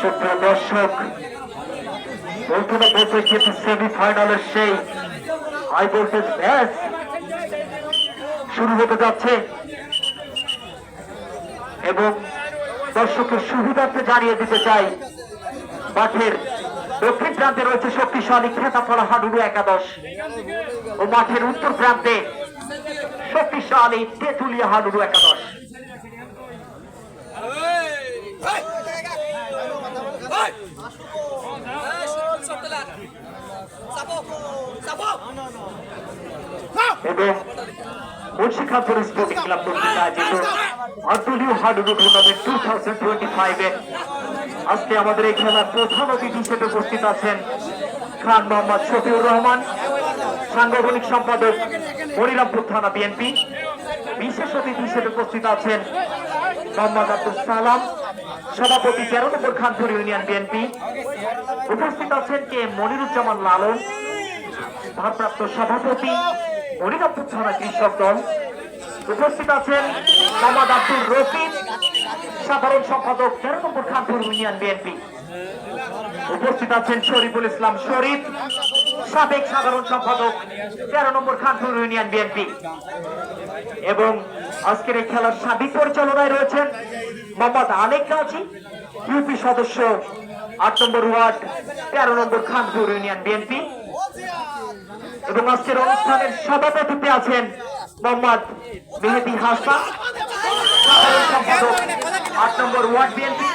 সুপ্রিয় দর্শক প্রথমে বলতে কিন্তু সেমিফাইনালের সেই হাই ভোল্টেজ ম্যাচ শুরু হতে যাচ্ছে এবং দর্শকের সুবিধার্থে জানিয়ে দিতে চাই, মাঠের দক্ষিণ প্রান্তে রয়েছে শক্তিশালী খেতাফলা হাডুডু একাদশ ও মাঠের উত্তর প্রান্তে শক্তিশালী তেঁতুলিয়া হাডুডু একাদশ। টোয়েন্টি ফাইভে আজকে আমাদের এই খেলার প্রধান অতিথি হিসেবে উপস্থিত আছেন খান মোহাম্মদ শফিউর রহমান সাংগঠনিক সম্পাদক মনিরামপুর থানা বিএনপি বিশেষ অতিথি হিসেবে উপস্থিত আছেন মোহাম্মদ আব্দুল সালাম, সভাপতি তেরো খানপুর ইউনিয়ন বিএনপি। উপস্থিত আছেন কে? মনিরুজ্জামান লালন, ভারপ্রাপ্ত সভাপতি থানা কৃষক দল। উপস্থিত আছেন মোহাম্মদ আব্দুল রফিক, সাধারণ সম্পাদক তেরো নম্বর খানপুর ইউনিয়ন বিএনপি। উপস্থিত আছেন শরীফুল ইসলাম শরীফ সাবেক সাধারণ সম্পাদক, তেরো নম্বর খানপুর ইউনিয়ন বিএনপি এবং আজকের এই খেলার সার্বিক পরিচালনায় রয়েছেন মোহাম্মদ আলেক গাজী ইউপি সদস্য, আট নম্বর ওয়ার্ড, তেরো নম্বর খানপুর ইউনিয়ন বিএনপি এবং আজকের অনুষ্ঠানের সভাপতিতে আছেন মোহাম্মদ মেহেদি সম্পাদক, আট নম্বর ওয়ার্ড বিএনপি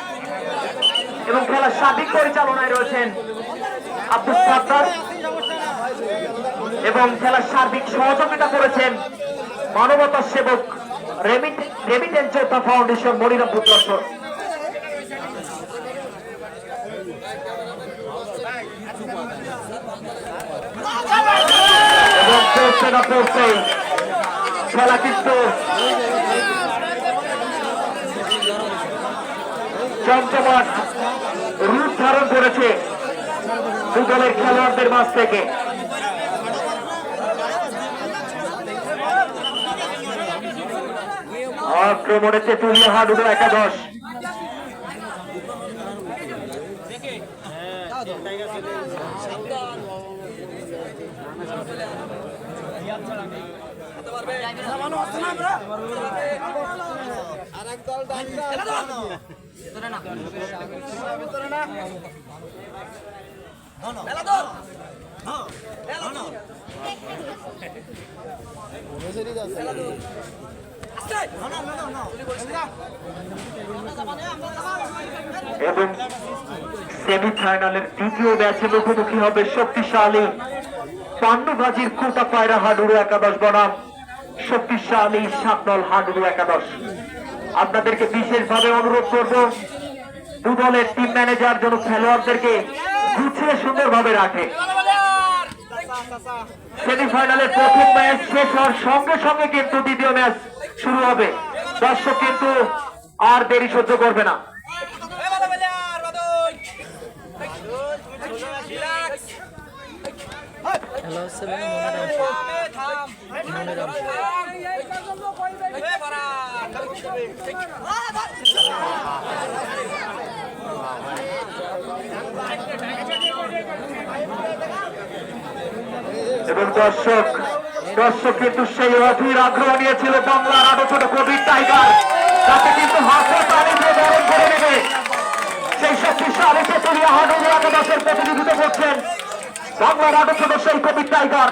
এবং খেলার সার্বিক পরিচালনায় রয়েছেন আব্দুল সাত্তার এবং খেলার সার্বিক সহযোগিতা করেছেন মানবতা সেবক রেমিটেন্স যোদ্ধা ফাউন্ডেশন মনিরামপুর দর্শক এবং পড়ছে খেলা কিন্তু জমজমাট রূপ ধারণ করেছে দু দলের খেলোয়াড়দের মাঝ থেকে। আক্রমণে তেতুলিয়া হাডুডো একাদশ এবং সেমিফাইনালের দ্বিতীয় ম্যাচে মুখোমুখি হবে শক্তিশালী পান্ডুবাজির কোটা পায়রা হাডুরু একাদশ বনাম। শক্তিশালী সাতনল হাডুরু একাদশ। আপনাদেরকে বিশেষভাবে অনুরোধ করব, দু দলের টিম ম্যানেজার যেন খেলোয়াড়দেরকে গুছিয়ে সুন্দরভাবে রাখে। সেমিফাইনালের প্রথম ম্যাচ শেষ হওয়ার সঙ্গে সঙ্গে কিন্তু দ্বিতীয় ম্যাচ শুরু হবে। দর্শক কিন্তু আর দেরি সহ্য করবে না। এবং দর্শক দর্শক কিন্তু সেই অধীর আগ্রহ নিয়েছিল বাংলার আরও ছোট কবির টাইগার। তাকে কিন্তু হাতে পানি বরণ করে নেবে। সেই শক্তিশালী তেতুলিয়া হাডুরি একাদশের প্রতিনিধিত্ব করছেন বাংলার আরও ছোট সেই কবির tiger.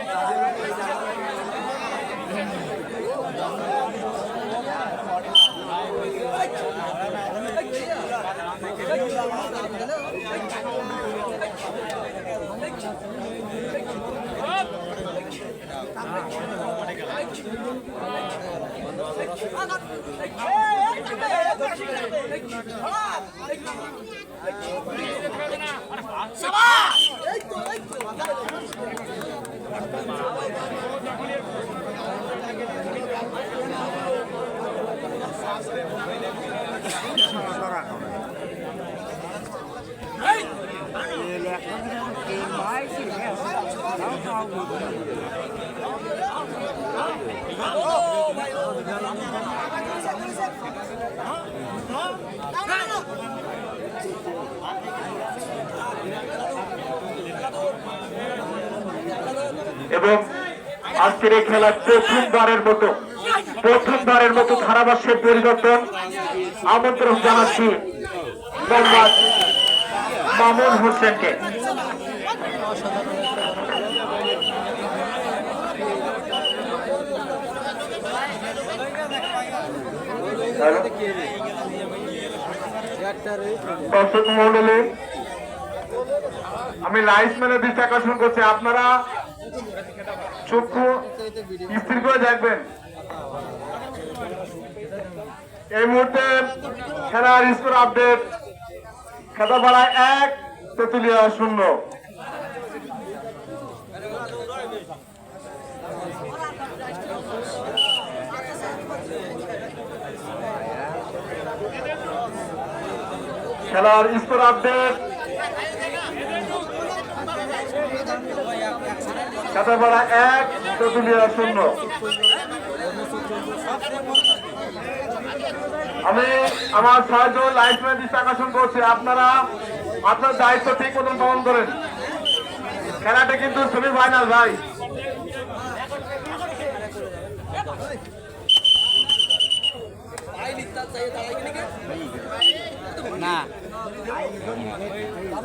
Huh? Huh? No, no, no. এবং আজকের এই খেলার প্রথমবারের মতো প্রথমবারের মতো ধারাভাষ্যের পরিবর্তন আমন্ত্রণ জানাচ্ছি মামুন হোসেনকে। দর্শক মন্ডলী আমি লাইসম্যানের দৃষ্টি আকর্ষণ করছি। আপনারা চক্ষু স্থির করে দেখবেন। এই মুহূর্তে খেলার স্কোর আপডেট খেতাপাড়া এক, তেতুলিয়া শূন্য। খেলার স্কোর আপডেট খেতাপাড়া এক তেতুলিয়া শূন্য। আমি আমার সাহায্য লাইফম্যান দৃষ্টি আকর্ষণ করছি। আপনারা আপনার দায়িত্ব ঠিক মতন পালন করেন। খেলাটা কিন্তু সেমি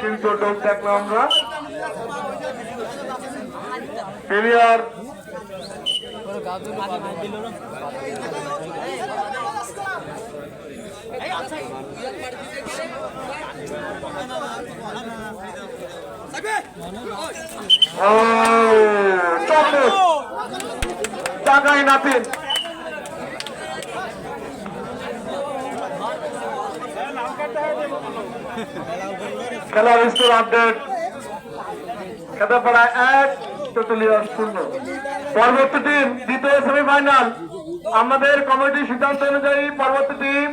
কিন্তু ডোক দেখলাম আমরা প্লেয়ার টাকাই নাতিন খেলার স্কোর আপডেট খেতাপাড়া এক শূন্য। পরবর্তী টিম দ্বিতীয় সেমিফাইনাল আমাদের কমিটির সিদ্ধান্ত অনুযায়ী পরবর্তী টিম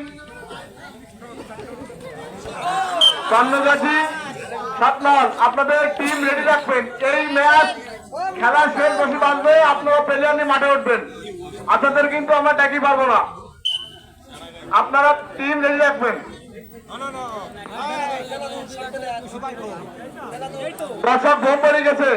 আপনাদের টিম রেডি রাখবেন। এই ম্যাচ খেলা শেষ বসে বাঁধবে। আপনারা প্লেয়ার নিয়ে মাঠে উঠবেন। আপনাদের কিন্তু আমরা ডাকি পারব না। আপনারা টিম রেডি রাখবেন। দর্শক ঘুম পড়ে গেছে।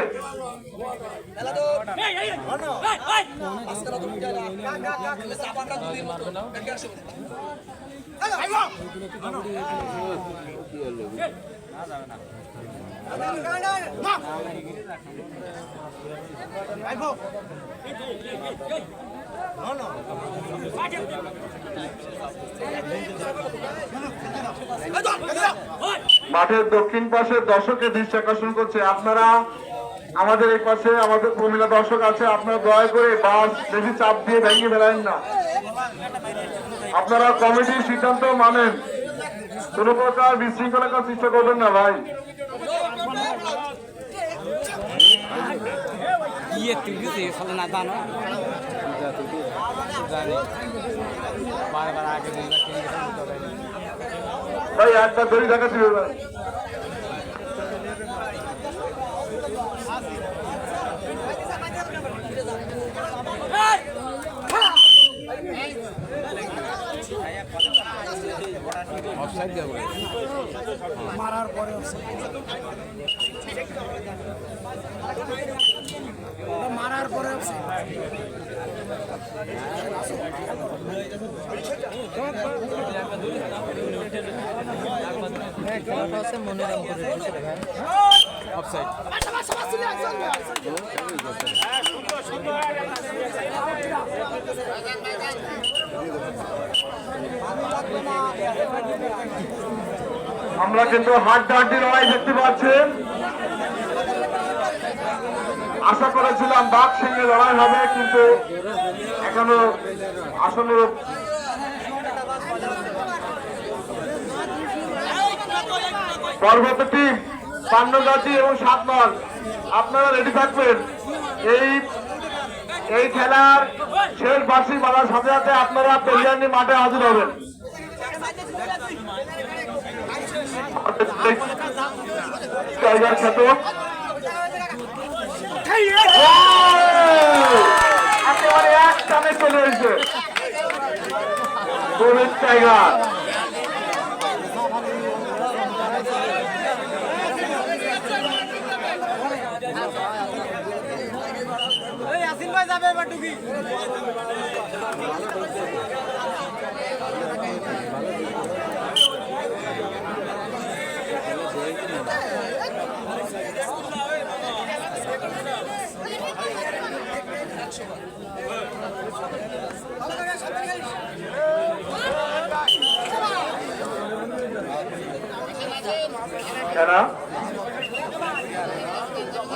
মাঠের দক্ষিণ পাশে দর্শকের দৃষ্টি আকর্ষণ করছে আপনারা। আমাদের এই পাশে আমাদের প্রমিলা দর্শক আছে, আপনারা দয়া করে বাস বেশি চাপ দিয়ে ভেঙে বেড়ান না। আপনারা কমিটির সিদ্ধান্ত মানেন। কোন প্রকার বিশৃঙ্খলার চেষ্টা করবেন না ভাই। ইয়ে তুই ফলে না জানো জানি বারবার আগে। ভাই একটা দড়ি দেখা ছিল মারার পরে ওটা মারার পরে আমরা কিন্তু হাড্ডাহাড্ডি লড়াই দেখতে পাচ্ছেন। আশা করেছিলাম বাঘ সঙ্গে লড়াই হবে কিন্তু এখনও আসলে পর্বত টিম পান্নগাছি এবং সাতমান আপনারা রেডি থাকবেন? এই এই খেলার শেষ বার্ষিক বাধার সাথে সাথে আপনারা পেরিয়ার নিয়ে মাঠে হাজির হবেন। টাইগার খ্যাত একেবারে এক টানে চলে এসেছে গোবিন্দ টাইগার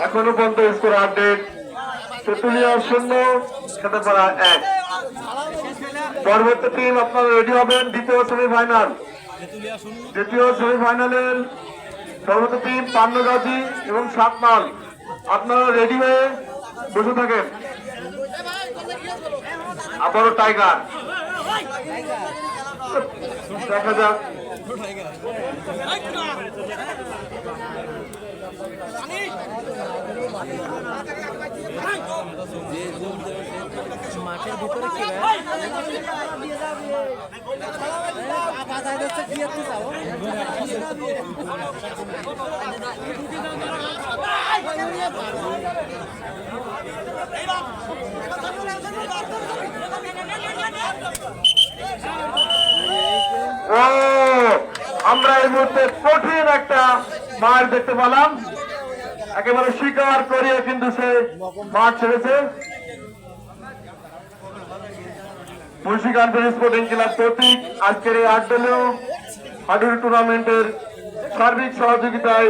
এখনও পর্যন্ত স্কোর আপডেট। তেতুলিয়া শূন্য খেতেপাড়া এক। পরবর্তী টিম আপনারা রেডি হবেন দ্বিতীয় সেমিফাইনাল দ্বিতীয় সেমিফাইনালের পরবর্তী টিম পান্নগাজী এবং সাতমাল। আপনারা রেডি হয়ে বসে থাকেন। আবারও টাইগার। দেখা যাক। মাঠের ভিতরে কি ভাই বাজায় যাচ্ছে কি একটু যাব আমরা এই মুহূর্তে কঠিন একটা মার দেখতে পেলাম। একেবারে স্বীকার করিয়ে কিন্তু সে মাঠ ছেড়েছে। মুন্সিগঞ্জ স্পোর্টিং ক্লাব কর্তৃক আজকের এই আট দলীয় হাডুরি টুর্নামেন্টের সার্বিক সহযোগিতায়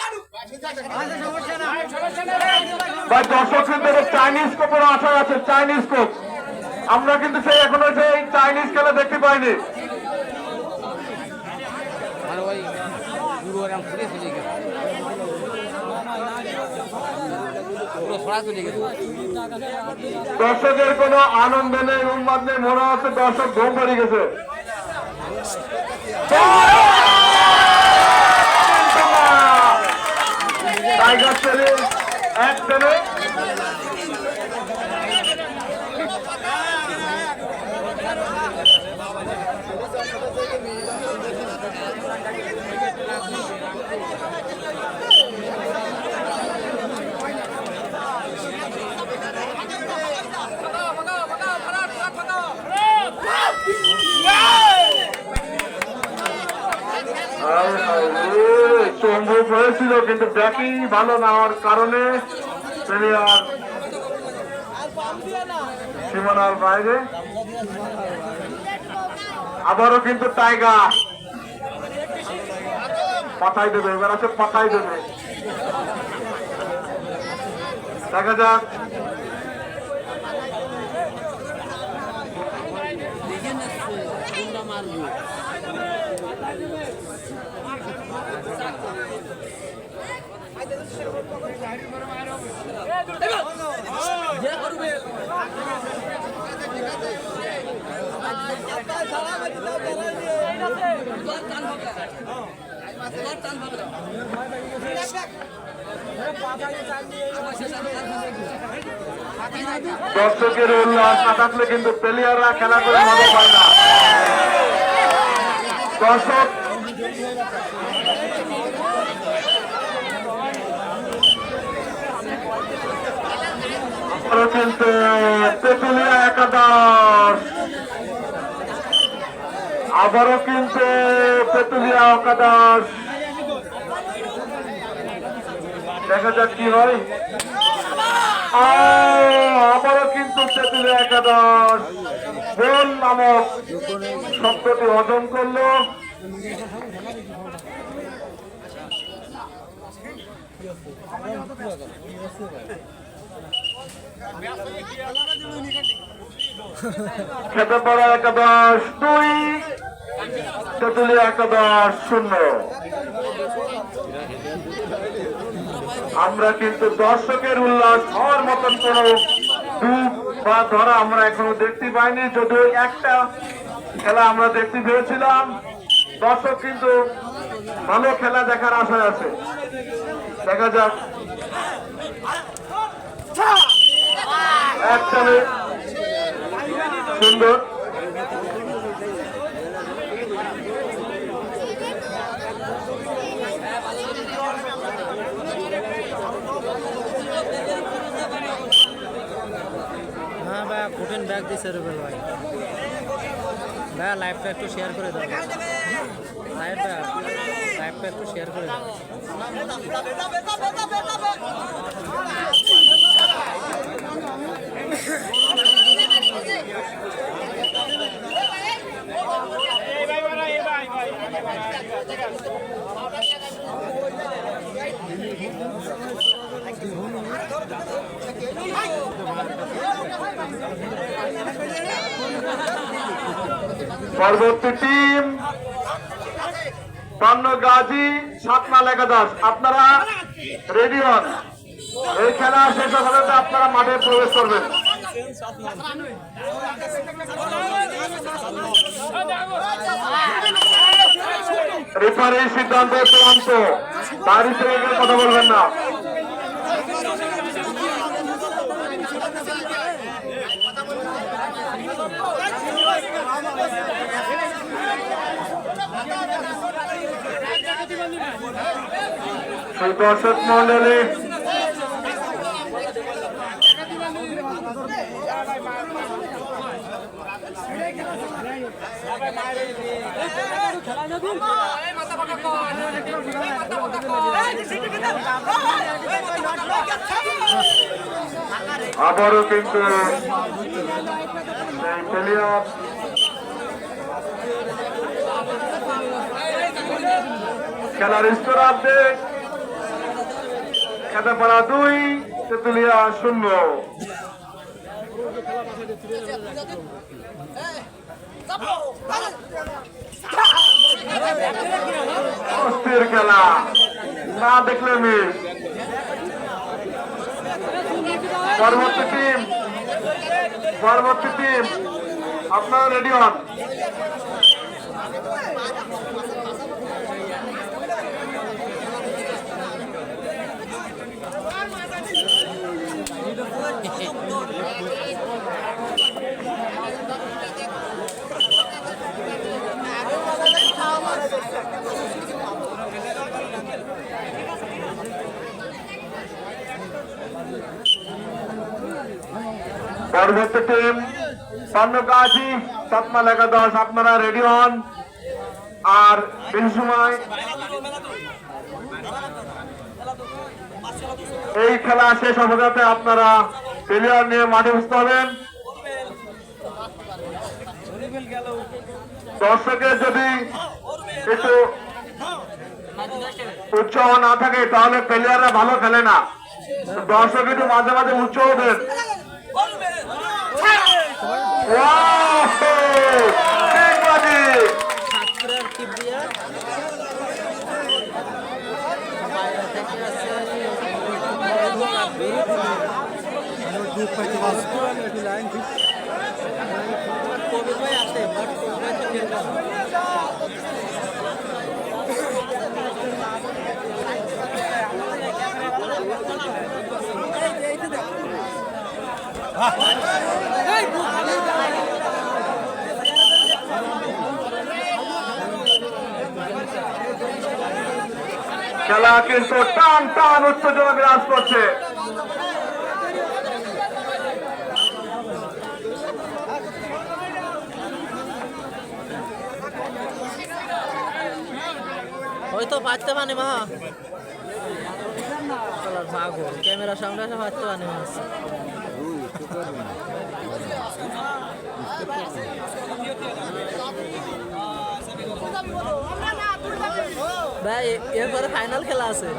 ভাই, দর্শক কিন্তু চাইনিজ কোপের আশা আছে চাইনিজ কোপ আমরা কিন্তু সেই এখনও সেই চাইনিজ খেলা দেখতে পাইনি। দর্শকের কোনো আনন্দ নেই, উন্মাদ নেই, মনে হচ্ছে দর্শক ঘুম পড়ে গেছে। সম্ভব হয়েছিল, কিন্তু ব্যাটিং ভালো না হওয়ার কারণে প্লেয়ার সীমানার বাইরে। আবারও কিন্তু টাইগার। পাঠাই দেবে, এবার আছে পাঠাই দেবে। দেখা যাক দেখে না কোনটা মারবো দর্শকের উল্লাস না থাকলে কিন্তু প্লেয়াররা খেলা করে মজা পায় না। দর্শক আবারও কিন্তু তেতুলিয়া একাদশ। আবারও কিন্তু তেতুলিয়া একাদশ। দেখা যাক কি হয়। আবারও কিন্তু তেতুলিয়া একাদশ। গোল নামক শব্দটি অর্জন করল। খেতে পারা একাদশ দুই, তেতুলিয়া একাদশ শূন্য। আমরা কিন্তু দর্শকের উল্লাস হওয়ার মতন কোন বা ধরা আমরা এখনও দেখতে পাইনি, যদিও একটা খেলা আমরা দেখতে পেয়েছিলাম। দর্শক কিন্তু ভালো খেলা দেখার আশায় আছে। দেখা যাক। এক চালে সুন্দর। হ্যাঁ ভাইয়া ফুটেন ব্যাগ দিছে রুবেল ভাই। ভাইয়া লাইভটা একটু শেয়ার করে দাও। লাইভটা লাইভটা একটু শেয়ার করে দাও। পরবর্তী টিম পান্ন গাজী সাতমাল একাদশ আপনারা রেডি হন। এই খেলা শেষ হলে আপনারা মাঠে প্রবেশ করবেন। রেফারির সিদ্ধান্ত চূড়ান্ত। থেকে গিয়ে কথা বলবেন না। দর্শক মন্ডলী আবারও কিন্তু খেলার স্তর আপডেট। খেতাপাড়া দুই তেতুলিয়া শূন্য। অস্থির খেলা। না দেখলে মিস পরবর্তী টিম পরবর্তী টিম আপনারা রেডি হন? পরবর্তী টিম স্বর্ণকাশি সাতমাল একাদশ আপনারা রেডি হন। আর বেশি সময় এই খেলা শেষ হবে আপনারা প্লেয়ার নিয়ে মাঠে বসতে হবেন। দর্শকের যদি একটু উৎসাহ না থাকে, তাহলে প্লেয়াররা ভালো খেলে না। দর্শক একটু মাঝে মাঝে উৎসাহ দেন। Hey, খেলা কিন্তু টান টান উত্তেজনা বিরাজ করছে ওই তো পারতে পানি মা চলার ভাগো ক্যামেরার সামনে এসে পারতে পানি মাছ ভাই এরপরে ফাইনাল খেলা আছে।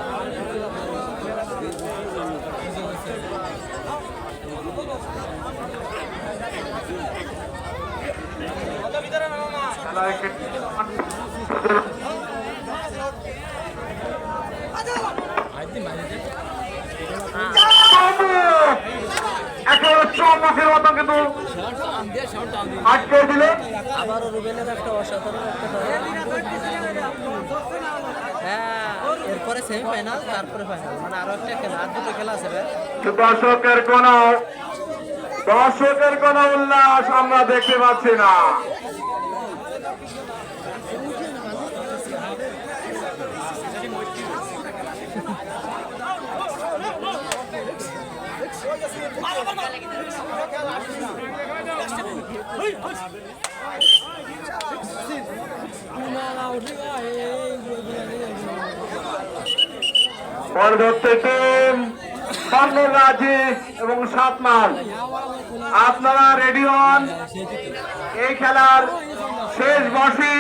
কিন্তু আটকে দিলে আবারও রুবেলের একটা অসাধারণ একটা এরপরে সেমিফাইনাল তারপরে ফাইনাল মানে আরও একটা খেলা আর দুটো খেলা আছে ভাই। দর্শকের কোন দর্শকের কোন উল্লাস আমরা দেখতে পাচ্ছি না। টিম স্বর্ণরাজি এবং সাতমাল আপনারা রেডি হন? এই খেলার শেষ বসি।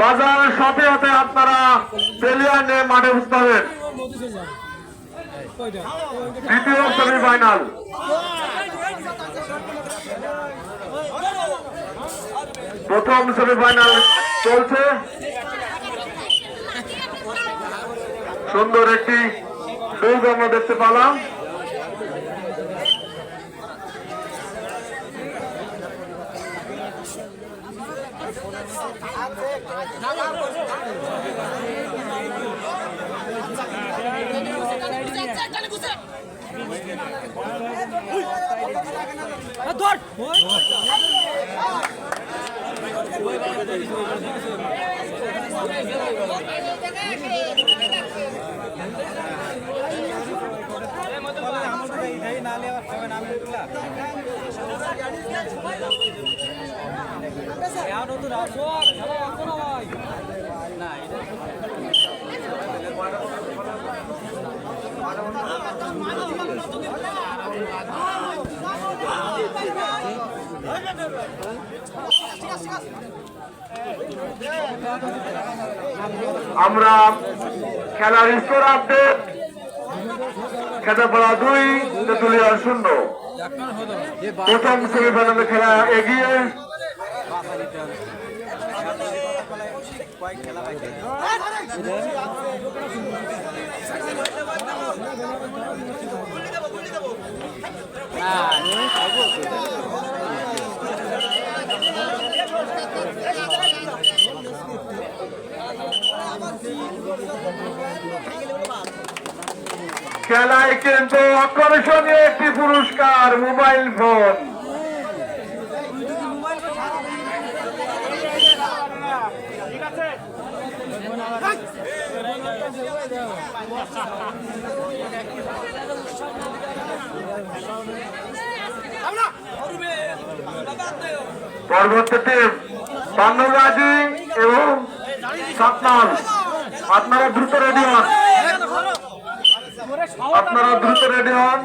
বাজার সাথে সাথে আপনারা প্লেয়ার মাঠে বুঝতে হবেন। দ্বিতীয় সেমিফাইনাল প্রথম সেমিফাইনাল চলছে। সুন্দর একটি আমরা দেখতে পেলাম ঠিক আছে ঠিক আছে আমরা খেলার স্কোর আপডেট খেতাপাড়া দুই তেতুলিয়া শূন্য। প্রথম সেমিফাইনালে খেলা এগিয়ে। খেলায় কিন্তু আকর্ষণীয় একটি পুরস্কার মোবাইল ফোন। পরবর্তী টিম পান্নবাজি এবং সাতনাল আপনারা দ্রুত রেডি হন। আপনারা দ্রুত রেডি হন।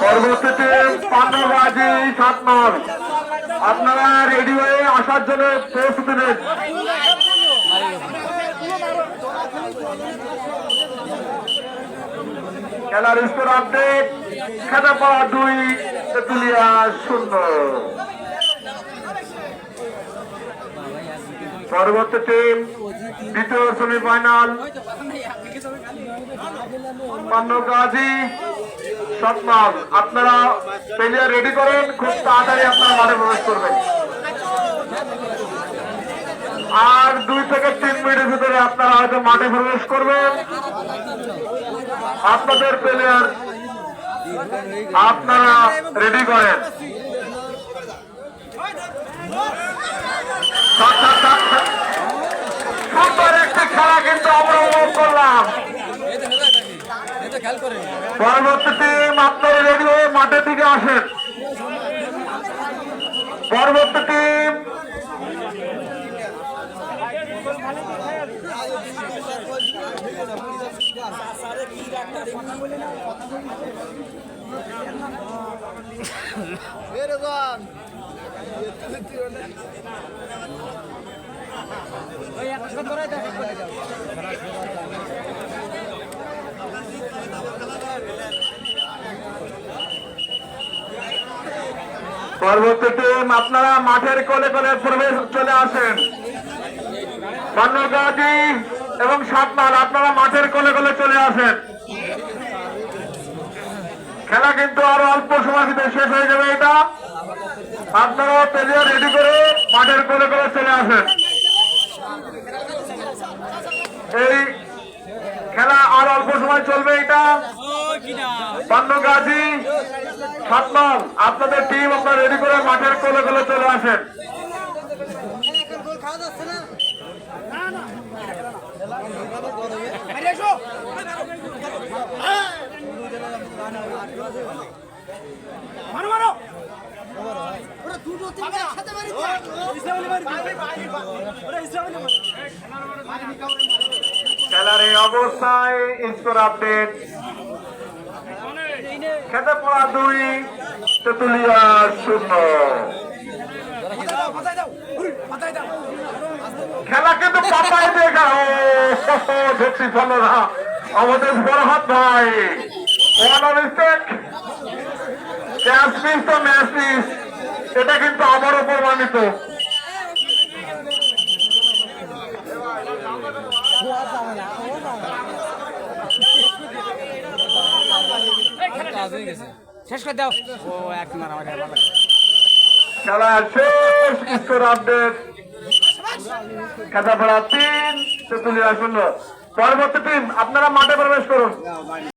পরবর্তীতে পান্নবাজি সাতনর। আপনারা রেডি হয়ে আসার জন্য প্রস্তুতি নেন। খেলার স্কোর আপডেট খেলা পাওয়া দুই তেতুলিয়া শূন্য। পরবর্তী টিম দ্বিতীয় সেমিফাইনাল পান্নগাজী সতমাল আপনারা প্লেয়ার রেডি করেন, খুব তাড়াতাড়ি আপনারা মাঠে প্রবেশ করবেন। আর দুই থেকে তিন মিনিটের ভিতরে আপনারা হয়তো মাঠে প্রবেশ করবেন। আপনাদের প্লেয়ার আপনারা রেডি করেন। করলাম। পরবর্তী টিম আপনারা রেডি হয়ে মাঠের দিকে আসেন। পরবর্তী টিম পরবর্তী টিম আপনারা মাঠের কোলে কোলে প্রবেশ চলে আসেন। বান্নগাজী এবং সাতমাল আপনারা মাঠের কোলে কোলে চলে আসেন। খেলা কিন্তু আরও অল্প সময় ভিতরে শেষ হয়ে যাবে এটা। আপনারা প্লেয়ার রেডি করে মাঠের কোলে কোলে চলে আসেন। এই খেলা আর অল্প সময় চলবে এটা। বান্নগাজী সাতমাল আপনাদের টিম আপনারা রেডি করে মাঠের কোলে কোলে চলে আসেন বাইরে এসো মারো মারো। ওরা দুটো তিনটে একসাথে মারি ইসলামালি মারি ওরা ইসলামালি মারি খেলার এই অবস্থায় স্কোর আপডেট। খেতে পড়া দুই তেতুলিয়া শূন্য। খেলা কিন্তু পাপাই দেখা ও ধরছি না আমাদের বড়হাত ভাই। ওয়ান মিস্টেক ক্যাচ মিস তো ম্যাচ মিস এটা কিন্তু আবারও প্রমাণিত। শেষ করে দাও। ও এক খেলা শেষ স্কোর আপডেট। খেতাপাড়া তিন তেতুলিয়া শূন্য পরবর্তী টিম আপনারা মাঠে প্রবেশ করুন।